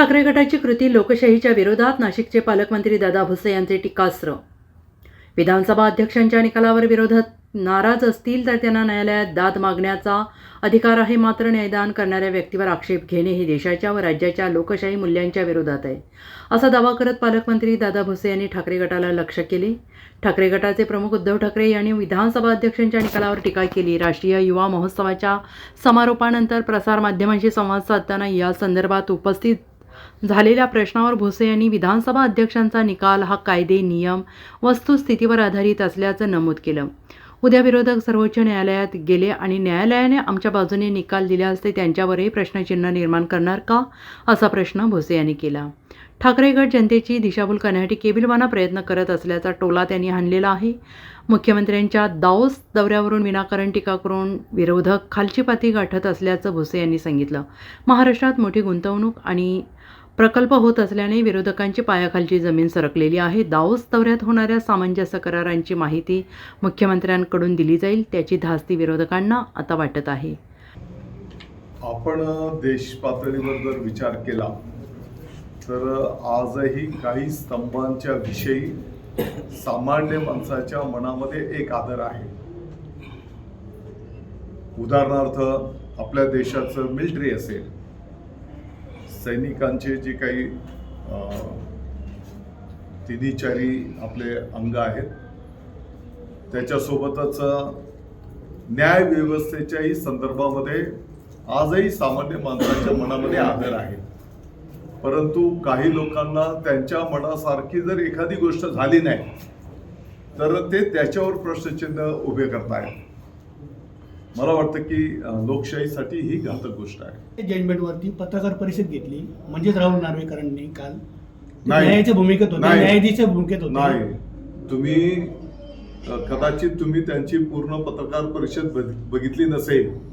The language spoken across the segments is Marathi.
ठाकरे गटाची कृती लोकशाहीच्या विरोधात नाशिकचे पालकमंत्री दादा भुसे यांचे टीकास्त्र. विधानसभा अध्यक्षांच्या निकालावर विरोधात नाराज असतील तर त्यांना न्यायालयात दाद मागण्याचा अधिकार आहे मात्र न्यायदान करणाऱ्या व्यक्तीवर आक्षेप घेणे हे देशाच्या व राज्याच्या लोकशाही मूल्यांच्या विरोधात आहे. असा दावा करत पालकमंत्री दादा भुसे यांनी ठाकरे गटाला लक्ष केले. ठाकरे गटाचे प्रमुख उद्धव ठाकरे यांनी विधानसभा अध्यक्षांच्या निकालावर टीका केली. राष्ट्रीय युवा महोत्सवाच्या समारोपानंतर प्रसारमाध्यमांशी संवाद साधताना या संदर्भात उपस्थित झालेल्या प्रश्नावर भुसे यांनी विधानसभा अध्यक्षांचा निकाल हा कायदे नियम वस्तुस्थितीवर आधारित असल्याचं नमूद केलं. उद्या विरोधक सर्वोच्च न्यायालयात गेले आणि न्यायालयाने आमच्या बाजूने निकाल दिल्यास ते त्यांच्यावरही प्रश्नचिन्ह निर्माण करणार का? असा प्रश्न भुसे यांनी केला. ठाकरे गट जनतेची दिशाभूल करण्यासाठी केबिलवाना प्रयत्न करत असल्याचा टोला त्यांनी हाणलेला आहे. मुख्यमंत्र्यांच्या दाऊस दौऱ्यावरून विनाकारण टीका करून विरोधक खालची पाती गाठत असल्याचं भुसे यांनी सांगितलं. महाराष्ट्रात मोठी गुंतवणूक आणि प्रकल्प होत असल्याने विरोधकांची पायाखालची जमीन सरकलेली आहे. दाओस दौऱ्यात होणाऱ्या सामंजस्य करारांची माहिती मुख्यमंत्र्यांकडून दिली जाईल त्याची धास्ती विरोधकांना आता वाटत आहे. आपण देश पातळीवर जर विचार केला तर आजही काही स्तंभांच्या विषयी सामान्य माणसाच्या मनामध्ये एक आदर आहे. उदाहरणार्थ आपल्या देशाचं मिलिटरी असेल सैनिकांचे जे काही तिन्ही चारी आपले अंग आहेत त्याच्यासोबतच न्याय व्यवस्थेच्याही संदर्भामध्ये आजही सामान्य माणसाच्या मनामध्ये आदर आहे. परंतु काही लोकांना त्यांच्या मनासारखी जर एखादी गोष्ट झाली नाही तर ते त्याच्यावर प्रश्नचिन्ह उभे करतायत. मला वाटतं की लोकशाहीसाठी ही घातक गोष्ट आहे. जजमेंटवरती पत्रकार परिषद घेतली म्हणजेच राहुल नार्वेकरांनी काल. न्यायाच्या भूमिकेत होते. न्यायाधीशच्या भूमिकेत होते. नाही. तुम्ही कदाचित तुम्ही त्यांची पूर्ण पत्रकार परिषद बघ- बघितली नसेल.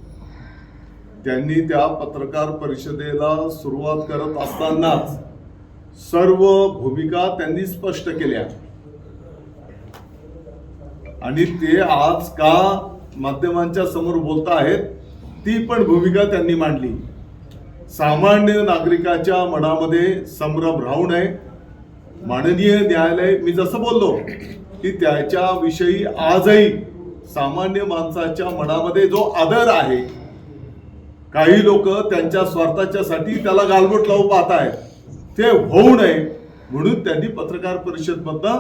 त्यांनी त्या पत्रकार परिषदेला सुरुवात करत असतानाच सर्व भूमिका त्यांनी स्पष्ट केल्या. आणि ते आज का माध्यमांच्या समोर बोलत आहेत ती पण भूमिका त्यांनी मांडली. सामान्य नागरिकाच्या मनामध्ये संभ्रम राहू नये. माननीय न्यायालय मी जसं बोललो की त्याच्याविषयी आजही सामान्य माणसाच्या मनामध्ये जो आदर आहे काही लोक त्यांच्या स्वार्थाच्यासाठी त्याला गालबोट लावू पाहत आहेत. ते होऊ नये म्हणून त्यांनी पत्रकार परिषदमधनं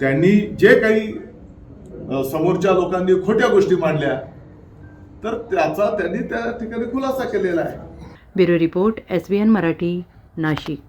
त्यांनी जे काही समोरच्या लोकांनी खोट्या गोष्टी मांडल्या. तर त्याचा त्यांनी त्या ठिकाणी खुलासा केलेला आहे. Bureau report S B N Marathi Nashik.